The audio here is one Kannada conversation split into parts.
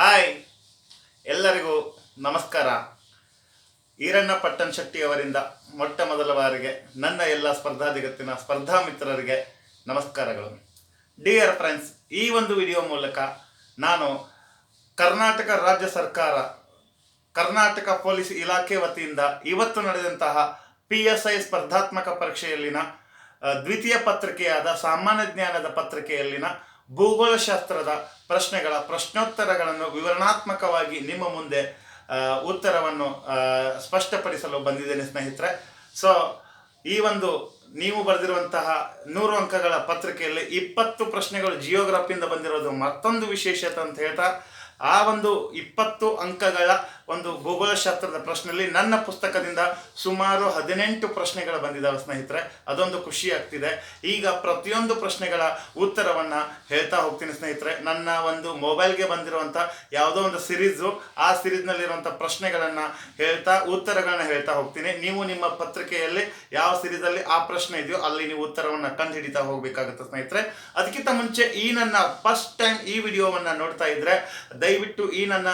ಹಾಯ್. ಎಲ್ಲರಿಗೂ ನಮಸ್ಕಾರ. ಈರಣ್ಣ ಪಟ್ಟಣ ಶೆಟ್ಟಿ ಅವರಿಂದ ಮೊಟ್ಟ ಮೊದಲ ಬಾರಿಗೆ ನನ್ನ ಎಲ್ಲ ಸ್ಪರ್ಧಾಧಿಗತ್ತಿನ ಸ್ಪರ್ಧಾ ಮಿತ್ರರಿಗೆ ನಮಸ್ಕಾರಗಳು. ಡಿಯರ್ ಫ್ರೆಂಡ್ಸ್ ಈ ಒಂದು ವಿಡಿಯೋ ಮೂಲಕ ನಾನು ಕರ್ನಾಟಕ ರಾಜ್ಯ ಸರ್ಕಾರ, ಕರ್ನಾಟಕ ಪೊಲೀಸ್ ಇಲಾಖೆ ವತಿಯಿಂದ ಇವತ್ತು ನಡೆದಂತಹ ಪಿ ಎಸ್ ಐ ಸ್ಪರ್ಧಾತ್ಮಕ ಪರೀಕ್ಷೆಯಲ್ಲಿನ ದ್ವಿತೀಯ ಪತ್ರಿಕೆಯಾದ ಸಾಮಾನ್ಯ ಜ್ಞಾನದ ಪತ್ರಿಕೆಯಲ್ಲಿನ ಭೂಗೋಳಶಾಸ್ತ್ರದ ಪ್ರಶ್ನೆಗಳ ಪ್ರಶ್ನೋತ್ತರಗಳನ್ನು ವಿವರಣಾತ್ಮಕವಾಗಿ ನಿಮ್ಮ ಮುಂದೆ ಉತ್ತರವನ್ನು ಸ್ಪಷ್ಟಪಡಿಸಲು ಬಂದಿದ್ದೇನೆ ಸ್ನೇಹಿತರೆ. ಸೊ ಈ ಒಂದು ನೀವು ಬರೆದಿರುವಂತಹ ನೂರು ಅಂಕಗಳ ಪತ್ರಿಕೆಯಲ್ಲಿ ಇಪ್ಪತ್ತು ಪ್ರಶ್ನೆಗಳು ಜಿಯೋಗ್ರಫಿಯಿಂದ ಬಂದಿರೋದು ಮತ್ತೊಂದು ವಿಶೇಷತೆ ಅಂತ ಹೇಳ್ತಾ, ಆ ಒಂದು ಇಪ್ಪತ್ತು ಅಂಕಗಳ ಒಂದು ಭೂಗೋಳಶಾಸ್ತ್ರದ ಪ್ರಶ್ನೆಯಲ್ಲಿ ನನ್ನ ಪುಸ್ತಕದಿಂದ ಸುಮಾರು ಹದಿನೆಂಟು ಪ್ರಶ್ನೆಗಳು ಬಂದಿದ್ದಾವೆ ಸ್ನೇಹಿತರೆ. ಅದೊಂದು ಖುಷಿ ಆಗ್ತಿದೆ. ಈಗ ಪ್ರತಿಯೊಂದು ಪ್ರಶ್ನೆಗಳ ಉತ್ತರವನ್ನು ಹೇಳ್ತಾ ಹೋಗ್ತೀನಿ ಸ್ನೇಹಿತರೆ. ನನ್ನ ಒಂದು ಮೊಬೈಲ್ಗೆ ಬಂದಿರುವಂಥ ಯಾವುದೋ ಒಂದು ಸಿರೀಸು, ಆ ಸಿರೀಸ್ನಲ್ಲಿರುವಂಥ ಪ್ರಶ್ನೆಗಳನ್ನು ಹೇಳ್ತಾ, ಉತ್ತರಗಳನ್ನ ಹೇಳ್ತಾ ಹೋಗ್ತೀನಿ. ನೀವು ನಿಮ್ಮ ಪತ್ರಿಕೆಯಲ್ಲಿ ಯಾವ ಸಿರೀಸಲ್ಲಿ ಆ ಪ್ರಶ್ನೆ ಇದೆಯೋ ಅಲ್ಲಿ ನೀವು ಉತ್ತರವನ್ನು ಕಂಡು ಹಿಡಿತಾ ಹೋಗಬೇಕಾಗುತ್ತೆ ಸ್ನೇಹಿತರೆ. ಅದಕ್ಕಿಂತ ಮುಂಚೆ ಈ ನನ್ನ ಫಸ್ಟ್ ಟೈಮ್ ಈ ವಿಡಿಯೋವನ್ನು ನೋಡ್ತಾ ಇದ್ರೆ ದಯವಿಟ್ಟು ಈ ನನ್ನ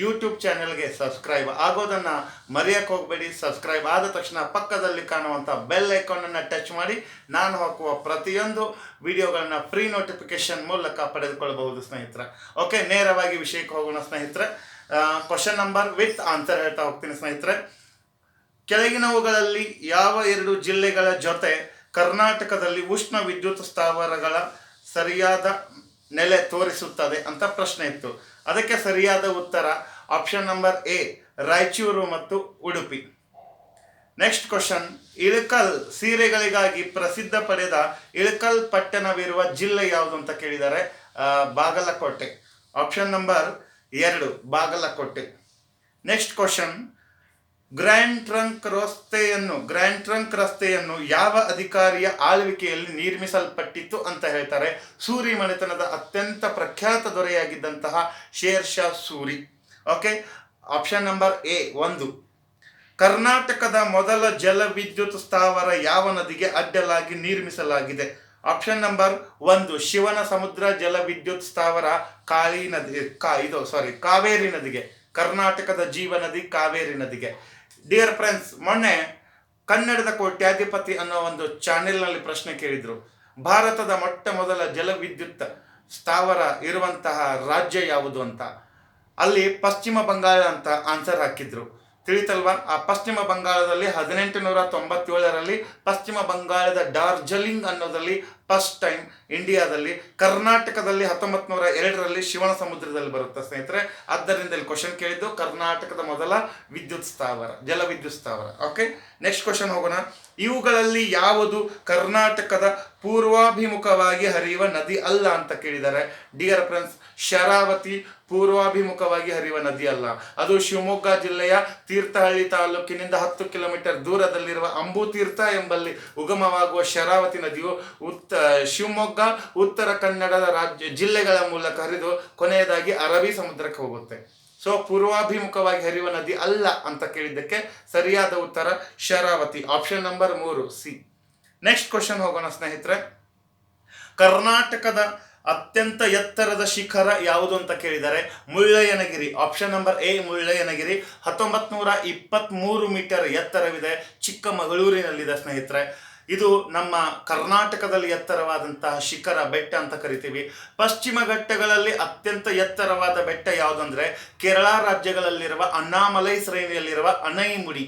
ಯೂಟ್ಯೂಬ್ ಚಾನೆಲ್ಗೆ ಸಬ್ಸ್ಕ್ರೈಬ್ ಆಗೋದನ್ನು ಮರೆಯಕ್ಕೆ ಹೋಗಬೇಡಿ. ಸಬ್ಸ್ಕ್ರೈಬ್ ಆದ ತಕ್ಷಣ ಪಕ್ಕದಲ್ಲಿ ಕಾಣುವಂಥ ಬೆಲ್ ಐಕಾನನ್ನು ಟಚ್ ಮಾಡಿ. ನಾನು ಹಾಕುವ ಪ್ರತಿಯೊಂದು ವಿಡಿಯೋಗಳನ್ನ ಫ್ರೀ ನೋಟಿಫಿಕೇಶನ್ ಮೂಲಕ ಪಡೆದುಕೊಳ್ಳಬಹುದು ಸ್ನೇಹಿತರೆ. ಓಕೆ ನೇರವಾಗಿ ವಿಷಯಕ್ಕೆ ಹೋಗೋಣ ಸ್ನೇಹಿತರೆ. ಕ್ವಶನ್ ನಂಬರ್ ವಿತ್ ಆನ್ಸರ್ ಹೇಳ್ತಾ ಹೋಗ್ತೀನಿ ಸ್ನೇಹಿತರೆ. ಕೆಳಗಿನವುಗಳಲ್ಲಿ ಯಾವ ಎರಡು ಜಿಲ್ಲೆಗಳ ಜೊತೆ ಕರ್ನಾಟಕದಲ್ಲಿ ಉಷ್ಣ ವಿದ್ಯುತ್ ಸ್ಥಾವರಗಳ ಸರಿಯಾದ ನೆಲೆ ತೋರಿಸುತ್ತದೆ ಅಂತ ಪ್ರಶ್ನೆ ಇತ್ತು. ಅದಕ್ಕೆ ಸರಿಯಾದ ಉತ್ತರ ಆಪ್ಷನ್ ನಂಬರ್ ಎ ರಾಯಚೂರು ಮತ್ತು ಉಡುಪಿ. ನೆಕ್ಸ್ಟ್ ಕ್ವಶನ್ ಇಳಕಲ್ ಸೀರೆಗಳಿಗಾಗಿ ಪ್ರಸಿದ್ಧ ಪಡೆದ ಇಳಕಲ್ ಪಟ್ಟಣವಿರುವ ಜಿಲ್ಲೆ ಯಾವುದು ಅಂತ ಕೇಳಿದ್ದಾರೆ? ಬಾಗಲಕೋಟೆ. ಆಪ್ಷನ್ ನಂಬರ್ ಎರಡು, Bagalkot. Next question grand trunk ರಸ್ತೆಯನ್ನು ಗ್ರ್ಯಾಂಡ್ ಟ್ರಂಕ್ ರಸ್ತೆಯನ್ನು ಯಾವ ಅಧಿಕಾರಿಯ ಆಳ್ವಿಕೆಯಲ್ಲಿ ನಿರ್ಮಿಸಲ್ಪಟ್ಟಿತ್ತು ಅಂತ ಹೇಳ್ತಾರೆ. ಸೂರಿ ಮನೆತನದ ಅತ್ಯಂತ ಪ್ರಖ್ಯಾತ ದೊರೆಯಾಗಿದ್ದಂತಹ Sher Shah Suri. Okay option number A ಒಂದು. ಕರ್ನಾಟಕದ ಮೊದಲ ಜಲವಿದ್ಯುತ್ ಸ್ಥಾವರ ಯಾವ ನದಿಗೆ ಅಡ್ಡಲಾಗಿ ನಿರ್ಮಿಸಲಾಗಿದೆ? ಆಪ್ಷನ್ ನಂಬರ್ ಒಂದು, ಶಿವನ ಸಮುದ್ರ ಜಲವಿದ್ಯುತ್ ಸ್ಥಾವರ ಕಾಳಿ ನದಿ, ಕಾ, ಇದು ಸಾರಿ ಕಾವೇರಿ ನದಿಗೆ. ಕರ್ನಾಟಕದ ಜೀವ ನದಿ ಕಾವೇರಿ ನದಿಗೆ. ಡಿಯರ್ ಫ್ರೆಂಡ್ಸ್ ಮೊನ್ನೆ ಕನ್ನಡದ ಕೋಟ್ಯಾಧಿಪತಿ ಅನ್ನೋ ಒಂದು ಚಾನೆಲ್ನಲ್ಲಿ ಪ್ರಶ್ನೆ ಕೇಳಿದ್ರು. ಭಾರತದ ಮೊಟ್ಟ ಮೊದಲ ಜಲವಿದ್ಯುತ್ ಸ್ಥಾವರ ಇರುವಂತಹ ರಾಜ್ಯ ಯಾವುದು ಅಂತ. ಅಲ್ಲಿ ಪಶ್ಚಿಮ ಬಂಗಾಳ ಅಂತ ಆನ್ಸರ್ ಹಾಕಿದ್ರು. ತಿಳಿತಲ್ವಾ? ಆ ಪಶ್ಚಿಮ ಬಂಗಾಳದಲ್ಲಿ ಹದಿನೆಂಟು ನೂರ ತೊಂಬತ್ತೇಳರಲ್ಲಿ ಪಶ್ಚಿಮ ಬಂಗಾಳದ ಡಾರ್ಜಲಿಂಗ್ ಅನ್ನೋದಲ್ಲಿ ಫಸ್ಟ್ ಟೈಮ್ ಇಂಡಿಯಾದಲ್ಲಿ, ಕರ್ನಾಟಕದಲ್ಲಿ ಹತ್ತೊಂಬತ್ತು ನೂರ ಎರಡರಲ್ಲಿ ಶಿವನ ಸಮುದ್ರದಲ್ಲಿ ಬರುತ್ತೆ ಸ್ನೇಹಿತರೆ. ಆದ್ದರಿಂದ ಇಲ್ಲಿ ಕ್ವಶನ್ ಕೇಳಿದ್ದು, ಕರ್ನಾಟಕದ ಮೊದಲ ವಿದ್ಯುತ್ ಸ್ಥಾವರ, ಜಲ ವಿದ್ಯುತ್ ಸ್ಥಾವರ. ಓಕೆ ನೆಕ್ಸ್ಟ್ ಕ್ವಶನ್ ಹೋಗೋಣ. ಇವುಗಳಲ್ಲಿ ಯಾವುದು ಕರ್ನಾಟಕದ ಪೂರ್ವಾಭಿಮುಖವಾಗಿ ಹರಿಯುವ ನದಿ ಅಲ್ಲ ಅಂತ ಕೇಳಿದ್ದಾರೆ. ಡಿಯರ್ ಫ್ರೆಂಡ್ಸ್ ಶರಾವತಿ ಪೂರ್ವಾಭಿಮುಖವಾಗಿ ಹರಿಯುವ ನದಿ ಅಲ್ಲ. ಅದು ಶಿವಮೊಗ್ಗ ಜಿಲ್ಲೆಯ ತೀರ್ಥಹಳ್ಳಿ ತಾಲೂಕಿನಿಂದ ಹತ್ತು ಕಿಲೋಮೀಟರ್ ದೂರದಲ್ಲಿರುವ ಅಂಬುತೀರ್ಥ ಎಂಬಲ್ಲಿ ಉಗಮವಾಗುವ ಶರಾವತಿ ನದಿಯು ಉತ್ತ ಶಿವಮೊಗ್ಗ, ಉತ್ತರ ಕನ್ನಡದ ರಾಜ್ಯ ಜಿಲ್ಲೆಗಳ ಮೂಲಕ ಹರಿದು ಕೊನೆಯದಾಗಿ ಅರಬಿ ಸಮುದ್ರಕ್ಕೆ ಹೋಗುತ್ತೆ. ಸೊ ಪೂರ್ವಾಭಿಮುಖವಾಗಿ ಹರಿಯುವ ನದಿ ಅಲ್ಲ ಅಂತ ಕೇಳಿದ್ದಕ್ಕೆ ಸರಿಯಾದ ಉತ್ತರ ಶರಾವತಿ ಆಪ್ಷನ್ ನಂಬರ್ ಮೂರು ಸಿ ನೆಕ್ಸ್ಟ್ ಕ್ವಶನ್ ಹೋಗೋಣ ಸ್ನೇಹಿತರೆ. ಕರ್ನಾಟಕದ ಅತ್ಯಂತ ಎತ್ತರದ ಶಿಖರ ಯಾವುದು ಅಂತ ಕೇಳಿದರೆ Mullayanagiri option number A Mullayanagiri. ಹತ್ತೊಂಬತ್ತು ನೂರ ಇಪ್ಪತ್ತ್ಮೂರು ಮೀಟರ್ ಎತ್ತರವಿದೆ ಚಿಕ್ಕಮಗಳೂರಿನಲ್ಲಿದೆ ಸ್ನೇಹಿತರೆ. ಇದು ನಮ್ಮ ಕರ್ನಾಟಕದಲ್ಲಿ ಎತ್ತರವಾದಂತಹ ಶಿಖರ ಬೆಟ್ಟ ಅಂತ ಕರಿತೀವಿ. ಪಶ್ಚಿಮ ಘಟ್ಟಗಳಲ್ಲಿ ಅತ್ಯಂತ ಎತ್ತರವಾದ ಬೆಟ್ಟ ಯಾವುದಂದ್ರೆ ಕೇರಳ ರಾಜ್ಯಗಳಲ್ಲಿರುವ ಅಣ್ಣಾಮಲೈ ಶ್ರೇಣಿಯಲ್ಲಿರುವ ಅನೈಮುಡಿ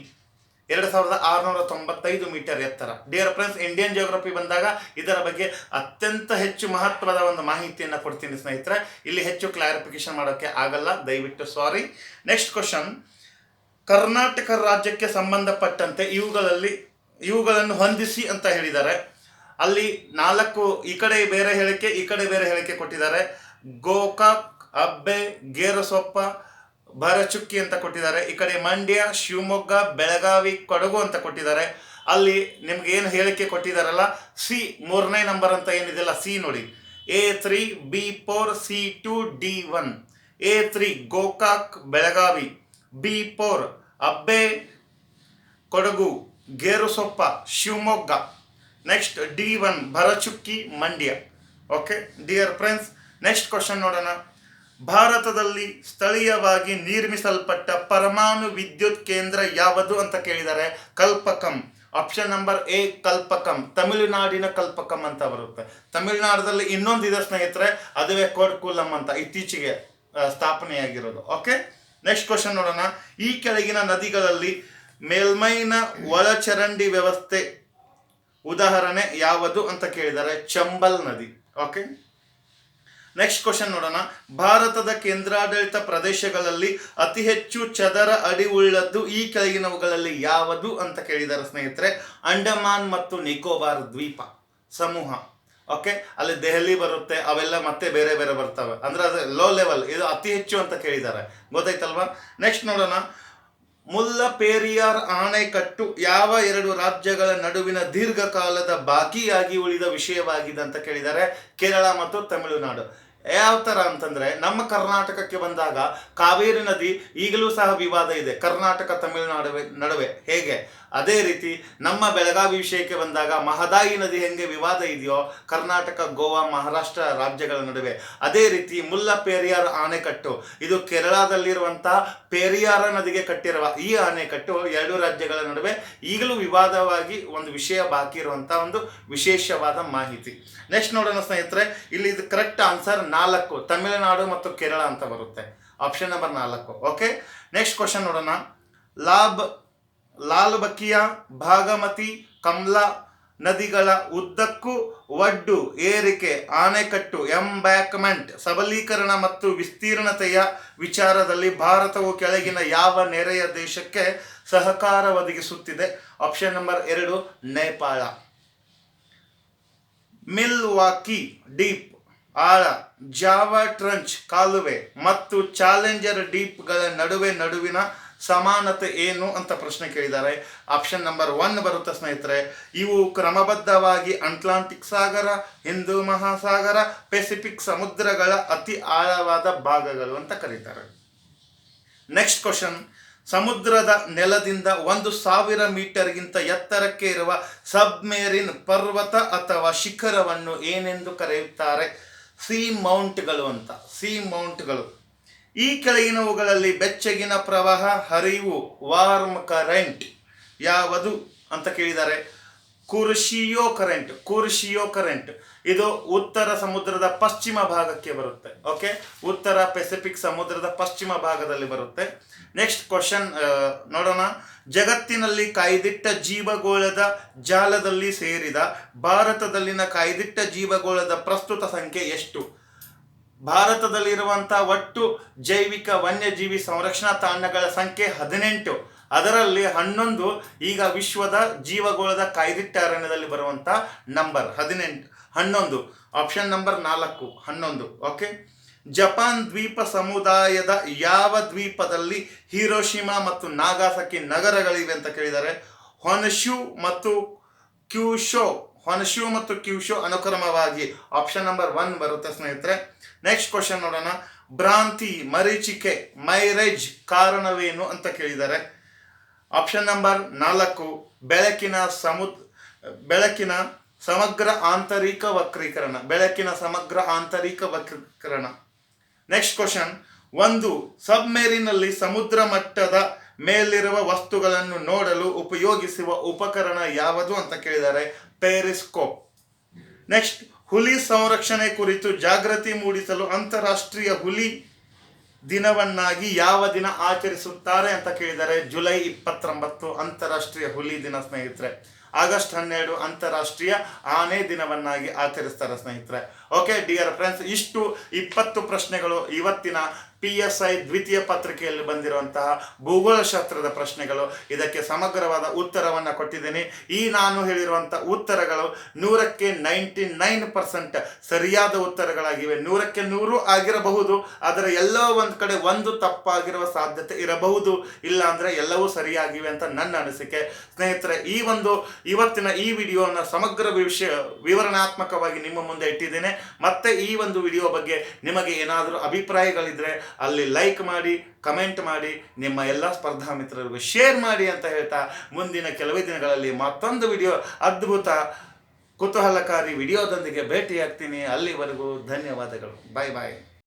ಎರಡು ಸಾವಿರದ ಆರುನೂರ ತೊಂಬತ್ತೈದು ಮೀಟರ್ ಎತ್ತರ. ಡಿಯರ್ ಫ್ರೆಂಡ್ಸ್ ಇಂಡಿಯನ್ ಜಿಯೋಗ್ರಫಿ ಬಂದಾಗ ಇದರ ಬಗ್ಗೆ ಅತ್ಯಂತ ಹೆಚ್ಚು ಮಹತ್ವದ ಒಂದು ಮಾಹಿತಿಯನ್ನು ಕೊಡ್ತೀನಿ ಸ್ನೇಹಿತರೆ. ಇಲ್ಲಿ ಹೆಚ್ಚು ಕ್ಲಾರಿಫಿಕೇಶನ್ ಮಾಡೋಕ್ಕೆ ಆಗಲ್ಲ, ದಯವಿಟ್ಟು ಸಾರಿ ನೆಕ್ಸ್ಟ್ ಕ್ವಶನ್ ಕರ್ನಾಟಕ ರಾಜ್ಯಕ್ಕೆ ಸಂಬಂಧಪಟ್ಟಂತೆ ಇವುಗಳಲ್ಲಿ ಇವುಗಳನ್ನು ಹೊಂದಿಸಿ ಅಂತ ಹೇಳಿದ್ದಾರೆ. ಅಲ್ಲಿ ನಾಲ್ಕು ಈ ಕಡೆ ಬೇರೆ ಹೇಳಿಕೆ, ಈ ಕಡೆ ಬೇರೆ ಹೇಳಿಕೆ ಕೊಟ್ಟಿದ್ದಾರೆ. ಗೋಕಾಕ್, ಅಬ್ಬೆ, ಗೇರಸೊಪ್ಪ, ಭರಚುಕ್ಕಿ ಅಂತ ಕೊಟ್ಟಿದ್ದಾರೆ. ಈ ಕಡೆ ಮಂಡ್ಯ, ಶಿವಮೊಗ್ಗ, ಬೆಳಗಾವಿ, ಕೊಡಗು ಅಂತ ಕೊಟ್ಟಿದ್ದಾರೆ. ಅಲ್ಲಿ ನಿಮ್ಗೆ ಏನು ಹೇಳಿಕೆ ಕೊಟ್ಟಿದ್ದಾರಲ್ಲ, ಸಿ ಮೂರನೇ ನಂಬರ್ ಅಂತ ಏನಿದೆಯಲ್ಲ, ಸಿ ನೋಡಿ. A three, B four, C two, D one. A three, Gokak, Belagavi. B four, Abbey, Kodagu. Gersoppa Shivamogga. Next D one Bharachukki, Mandya. Okay dear friends next question ನೋಡೋಣ. ಭಾರತದಲ್ಲಿ ಸ್ಥಳೀಯವಾಗಿ ನಿರ್ಮಿಸಲ್ಪಟ್ಟ ಪರಮಾಣು ವಿದ್ಯುತ್ ಕೇಂದ್ರ ಯಾವುದು ಅಂತ ಕೇಳಿದ್ದಾರೆ. Kalpakkam. Option number A Kalpakkam. ತಮಿಳುನಾಡಿನ ಕಲ್ಪಕಂ ಅಂತ ಬರುತ್ತೆ. ತಮಿಳುನಾಡಲ್ಲಿ ಇನ್ನೊಂದಿದೆ ಸ್ನೇಹಿತರೆ, ಅದುವೇ ಕೋರ್ಕುಲಂ ಅಂತ, ಇತ್ತೀಚೆಗೆ ಸ್ಥಾಪನೆಯಾಗಿರೋದು. ಓಕೆ ನೆಕ್ಸ್ಟ್ ಕ್ವಶನ್ ನೋಡೋಣ. ಈ ಕೆಳಗಿನ ನದಿಗಳಲ್ಲಿ ಮೇಲ್ಮೈನ ಒಳಚರಂಡಿ ವ್ಯವಸ್ಥೆ. ಉದಾಹರಣೆ ಯಾವುದು ಅಂತ ಕೇಳಿದ್ದಾರೆ ಚಂಬಲ್ ನದಿ. ಓಕೆ ನೆಕ್ಸ್ಟ್ ಕ್ವಶನ್ ನೋಡೋಣ. ಭಾರತದ ಕೇಂದ್ರಾಡಳಿತ ಪ್ರದೇಶಗಳಲ್ಲಿ ಅತಿ ಹೆಚ್ಚು ಚದರ ಅಡಿ ಉಳ್ಳದ್ದು ಈ ಕೆಳಗಿನವುಗಳಲ್ಲಿ ಯಾವುದು ಅಂತ ಕೇಳಿದ್ದಾರೆ ಸ್ನೇಹಿತರೆ? ಅಂಡಮಾನ್ ಮತ್ತು ನಿಕೋಬಾರ್ ದ್ವೀಪ. ಸಮೂಹ. ಓಕೆ ಅಲ್ಲಿ ದೆಹಲಿ ಬರುತ್ತೆ, ಅವೆಲ್ಲ ಮತ್ತೆ ಬೇರೆ ಬೇರೆ ಬರ್ತವೆ. ಅಂದ್ರೆ ಅದು ಲೋ ಲೆವೆಲ್ ಇದು ಅತಿ ಹೆಚ್ಚು ಅಂತ ಕೇಳಿದ್ದಾರೆ ಗೊತ್ತಾಯ್ತಲ್ವಾ? ನೆಕ್ಸ್ಟ್ ನೋಡೋಣ. ಮುಲ್ಲ ಪೇರಿಯಾರ್ ಆಣೆಕಟ್ಟು ಯಾವ ಎರಡು ರಾಜ್ಯಗಳ ನಡುವಿನ ದೀರ್ಘಕಾಲದ ಬಾಕಿಯಾಗಿ ಉಳಿದ ವಿಷಯವಾಗಿದೆ ಅಂತ ಕೇಳಿದ್ದಾರೆ ಕೇರಳ ಮತ್ತು ತಮಿಳುನಾಡು. ಯಾವ ಥರ ಅಂತಂದರೆ ನಮ್ಮ ಕರ್ನಾಟಕಕ್ಕೆ ಬಂದಾಗ ಕಾವೇರಿ ನದಿ ಈಗಲೂ ಸಹ ವಿವಾದ ಇದೆ. ಕರ್ನಾಟಕ ತಮಿಳುನಾಡು ನಡುವೆ. ಹೇಗೆ? ಅದೇ ರೀತಿ ನಮ್ಮ ಬೆಳಗಾವಿ ವಿಷಯಕ್ಕೆ ಬಂದಾಗ ಮಹದಾಯಿ ನದಿ ಹೆಂಗೆ ವಿವಾದ ಇದೆಯೋ ಕರ್ನಾಟಕ, ಗೋವಾ, ಮಹಾರಾಷ್ಟ್ರ ರಾಜ್ಯಗಳ ನಡುವೆ. ಅದೇ ರೀತಿ ಮುಲ್ಲ ಪೇರಿಯಾರ್ ಆಣೆಕಟ್ಟು ಇದು ಕೇರಳದಲ್ಲಿರುವಂತಹ ಪೇರಿಯಾರ ನದಿಗೆ ಕಟ್ಟಿರುವ ಈ ಆಣೆಕಟ್ಟು ಎರಡು ರಾಜ್ಯಗಳ ನಡುವೆ ಈಗಲೂ ವಿವಾದವಾಗಿ ಒಂದು ವಿಷಯ ಬಾಕಿ ಇರುವಂತಹ ಒಂದು ವಿಶೇಷವಾದ ಮಾಹಿತಿ. ನೆಕ್ಸ್ಟ್ ನೋಡೋಣ ಸ್ನೇಹಿತರೆ, ಇಲ್ಲಿ ಇದು ಕರೆಕ್ಟ್ ಆನ್ಸರ್ ನಾಲ್ಕು. ತಮಿಳುನಾಡು ಮತ್ತು ಕೇರಳ ಅಂತ ಬರುತ್ತೆ. ಆಪ್ಷನ್ ನಂಬರ್ ನಾಲ್ಕು. ಓಕೆ ನೆಕ್ಸ್ಟ್ ಕ್ವಶನ್ ನೋಡೋಣ. ಲಾಬ್ ಲಾಲ್ ಬಕಿಯಾ ಭಾಗಮತಿ, ಕಮ್ಲಾ ನದಿಗಳ ಉದ್ದಕ್ಕೂ ಒಡ್ಡು, ಏರಿಕೆ, ಆಣೆಕಟ್ಟು, ಎಂಬ್ಯಾಕ್ಮೆಂಟ್, ಸಬಲೀಕರಣ ಮತ್ತು ವಿಸ್ತೀರ್ಣತೆಯ ವಿಚಾರದಲ್ಲಿ ಭಾರತವು ಕೆಳಗಿನ ಯಾವ ನೆರೆಯ ದೇಶಕ್ಕೆ ಸಹಕಾರ ಒದಗಿಸುತ್ತಿದೆ? ಆಪ್ಷನ್ ನಂಬರ್ ಎರಡು, ನೇಪಾಳ. ಮಿಲ್ವಾಕಿ, ಡೀಪ್, ಆಳ, ಜಾವಾ ಟ್ರಂಚ್, ಕಾಲುವೆ ಮತ್ತು ಚಾಲೆಂಜರ್ ಡೀಪ್ಗಳ ನಡುವೆ ನಡುವಿನ ಸಮಾನತೆ ಏನು ಅಂತ ಪ್ರಶ್ನೆ ಕೇಳಿದ್ದಾರೆ. ಆಪ್ಷನ್ ನಂಬರ್ ಒನ್ ಬರುತ್ತೆ ಸ್ನೇಹಿತರೆ, ಇವು ಕ್ರಮಬದ್ಧವಾಗಿ ಅಟ್ಲಾಂಟಿಕ್ ಸಾಗರ, ಹಿಂದೂ ಮಹಾಸಾಗರ ಪೆಸಿಫಿಕ್ ಸಮುದ್ರಗಳ ಅತಿ ಆಳವಾದ ಭಾಗಗಳು ಅಂತ ಕರೀತಾರೆ. ನೆಕ್ಸ್ಟ್ ಕ್ವಶನ್ ಸಮುದ್ರದ ನೆಲದಿಂದ ಒಂದು ಸಾವಿರ ಮೀಟರ್ಗಿಂತ ಎತ್ತರಕ್ಕೆ ಇರುವ ಸಬ್ಮೇರಿನ್ ಪರ್ವತ ಅಥವಾ ಶಿಖರವನ್ನು ಏನೆಂದು ಕರೆಯುತ್ತಾರೆ? ಸಿ ಮೌಂಟ್ಗಳು ಅಂತ. ಸಿ ಮೌಂಟ್ಗಳು ಈ ಕೆಳಗಿನವುಗಳಲ್ಲಿ ಬೆಚ್ಚಗಿನ ಪ್ರವಾಹ, ಹರಿವು ವಾರ್ಮ್ ಕರೆಂಟ್ ಯಾವುದು ಅಂತ ಕೇಳಿದ್ದಾರೆ. ಕುರ್ಷಿಯೋ ಕರೆಂಟ್ ಕುರ್ಷಿಯೋ ಕರೆಂಟ್ ಇದು ಉತ್ತರ ಸಮುದ್ರದ ಪಶ್ಚಿಮ ಭಾಗಕ್ಕೆ ಬರುತ್ತೆ. ಓಕೆ ಉತ್ತರ ಪೆಸಿಫಿಕ್ ಸಮುದ್ರದ ಪಶ್ಚಿಮ ಭಾಗದಲ್ಲಿ ಬರುತ್ತೆ. ನೆಕ್ಸ್ಟ್ ಕ್ವಶನ್ ನೋಡೋಣ. ಜಗತ್ತಿನಲ್ಲಿ ಕಾಯ್ದಿಟ್ಟ ಜೀವಗೋಳದ ಜಾಲದಲ್ಲಿ ಸೇರಿದ ಭಾರತದಲ್ಲಿನ ಕಾಯ್ದಿಟ್ಟ ಜೀವಗೋಳದ ಪ್ರಸ್ತುತ ಸಂಖ್ಯೆ ಎಷ್ಟು? ಭಾರತದಲ್ಲಿರುವಂತಹ ಒಟ್ಟು ಜೈವಿಕ ವನ್ಯಜೀವಿ ಸಂರಕ್ಷಣಾ ತಾಣಗಳ ಸಂಖ್ಯೆ ಹದಿನೆಂಟು. ಅದರಲ್ಲಿ ಹನ್ನೊಂದು ಈಗ ವಿಶ್ವದ ಜೀವಗೋಳದ ಕಾಯ್ದಿಟ್ಟ ಅರಣ್ಯದಲ್ಲಿ ಬರುವಂತ ನಂಬರ್ ಹದಿನೆಂಟು, ಹನ್ನೊಂದು. ಆಪ್ಷನ್ ನಂಬರ್ ನಾಲ್ಕು, ಹನ್ನೊಂದು, ಓಕೆ? ಜಪಾನ್ ದ್ವೀಪ ಸಮುದಾಯದ ಯಾವ ದ್ವೀಪದಲ್ಲಿ ಹಿರೋಶಿಮಾ ಮತ್ತು ನಾಗಾಸಕಿ ನಗರಗಳಿವೆ ಅಂತ ಕೇಳಿದ್ದಾರೆ? ಹೊನಶು ಮತ್ತು ಕ್ಯೂಶೋ. ಹೊನಶು ಮತ್ತು ಕ್ಯೂಶು ಅನುಕ್ರಮವಾಗಿ ಆಪ್ಷನ್ ನಂಬರ್ ಒನ್ ಬರುತ್ತೆ ಸ್ನೇಹಿತರೆ. ನೆಕ್ಸ್ಟ್ ಕ್ವಶನ್ ನೋಡೋಣ. ಭ್ರಾಂತಿ, ಮರೀಚಿಕೆ ಮೈರೇಜ್ ಕಾರಣವೇನು ಅಂತ ಕೇಳಿದ್ದಾರೆ. ಆಪ್ಷನ್ ನಂಬರ್ ನಾಲ್ಕು, ಬೆಳಕಿನ ಸಮುದ್, ಬೆಳಕಿನ ಸಮಗ್ರ ಆಂತರಿಕ ವಕ್ರೀಕರಣ, ಬೆಳಕಿನ ಸಮಗ್ರ ಆಂತರಿಕ ವಕ್ರೀಕರಣ. ನೆಕ್ಸ್ಟ್ ಕ್ವಶನ್ ಒಂದು, ಸಬ್ಮೇರಿನಲ್ಲಿ ಸಮುದ್ರ ಮಟ್ಟದ ಮೇಲಿರುವ ವಸ್ತುಗಳನ್ನು ನೋಡಲು ಉಪಯೋಗಿಸುವ ಉಪಕರಣ ಯಾವುದು ಅಂತ ಕೇಳಿದ್ದಾರೆ. ಪೇರಿಸ್ಕೋಪ್. ನೆಕ್ಸ್ಟ್, ಹುಲಿ ಸಂರಕ್ಷಣೆ ಕುರಿತು ಜಾಗೃತಿ ಮೂಡಿಸಲು ಅಂತಾರಾಷ್ಟ್ರೀಯ ಹುಲಿ ದಿನವನ್ನಾಗಿ ಯಾವ ದಿನ ಆಚರಿಸುತ್ತಾರೆ ಅಂತ ಕೇಳಿದರೆ ಜುಲೈ ಇಪ್ಪತ್ತೊಂಬತ್ತು ಅಂತಾರಾಷ್ಟ್ರೀಯ ಹುಲಿ ದಿನ, ಸ್ನೇಹಿತರೆ. ಆಗಸ್ಟ್ ಹನ್ನೆರಡು ಅಂತಾರಾಷ್ಟ್ರೀಯ ಆನೆ ದಿನವನ್ನಾಗಿ ಆಚರಿಸ್ತಾರೆ ಸ್ನೇಹಿತರೆ. ಓಕೆ ಡಿಯರ್ ಫ್ರೆಂಡ್ಸ್ ಇಷ್ಟು ಇಪ್ಪತ್ತು ಪ್ರಶ್ನೆಗಳು ಇವತ್ತಿನ ಪಿ ಎಸ್ ಐ ದ್ವಿತೀಯ ಪತ್ರಿಕೆಯಲ್ಲಿ ಬಂದಿರುವಂತಹ ಭೂಗೋಳಶಾಸ್ತ್ರದ ಪ್ರಶ್ನೆಗಳು. ಇದಕ್ಕೆ ಸಮಗ್ರವಾದ ಉತ್ತರವನ್ನು ಕೊಟ್ಟಿದ್ದೀನಿ. ಈ ನಾನು ಹೇಳಿರುವಂಥ ಉತ್ತರಗಳು ನೂರಕ್ಕೆ ನೈಂಟಿ ನೈನ್ ಪರ್ಸೆಂಟ್ ಸರಿಯಾದ ಉತ್ತರಗಳಾಗಿವೆ. ನೂರಕ್ಕೆ ನೂರು ಆಗಿರಬಹುದು, ಆದರೆ ಎಲ್ಲೋ ಒಂದು ಕಡೆ ಒಂದು ತಪ್ಪಾಗಿರುವ ಸಾಧ್ಯತೆ ಇರಬಹುದು. ಇಲ್ಲ ಅಂದರೆ ಎಲ್ಲವೂ ಸರಿಯಾಗಿವೆ ಅಂತ ನನ್ನ ಅನಿಸಿಕೆ. ಸ್ನೇಹಿತರೆ, ಈ ಒಂದು ಇವತ್ತಿನ ಈ ವಿಡಿಯೋನ ಸಮಗ್ರ ವಿಷಯ ವಿವರಣಾತ್ಮಕವಾಗಿ ನಿಮ್ಮ ಮುಂದೆ ಇಟ್ಟಿದ್ದೇನೆ. ಮತ್ತೆ ಈ ಒಂದು ವಿಡಿಯೋ ಬಗ್ಗೆ ನಿಮಗೆ ಏನಾದರೂ ಅಭಿಪ್ರಾಯಗಳಿದ್ರೆ ಅಲ್ಲಿ ಲೈಕ್ ಮಾಡಿ ಕಮೆಂಟ್ ಮಾಡಿ, ನಿಮ್ಮ ಎಲ್ಲ ಸ್ಪರ್ಧಾ ಮಿತ್ರರಿಗೂ ಶೇರ್ ಮಾಡಿ ಅಂತ ಹೇಳ್ತಾ ಮುಂದಿನ ಕೆಲವೇ ದಿನಗಳಲ್ಲಿ ಮತ್ತೊಂದು ವಿಡಿಯೋ ಅದ್ಭುತ, ಕುತೂಹಲಕಾರಿ ವಿಡಿಯೋದೊಂದಿಗೆ ಭೇಟಿಯಾಗ್ತೀನಿ. ಅಲ್ಲಿವರೆಗೂ ಧನ್ಯವಾದಗಳು. ಬಾಯ್ ಬಾಯ್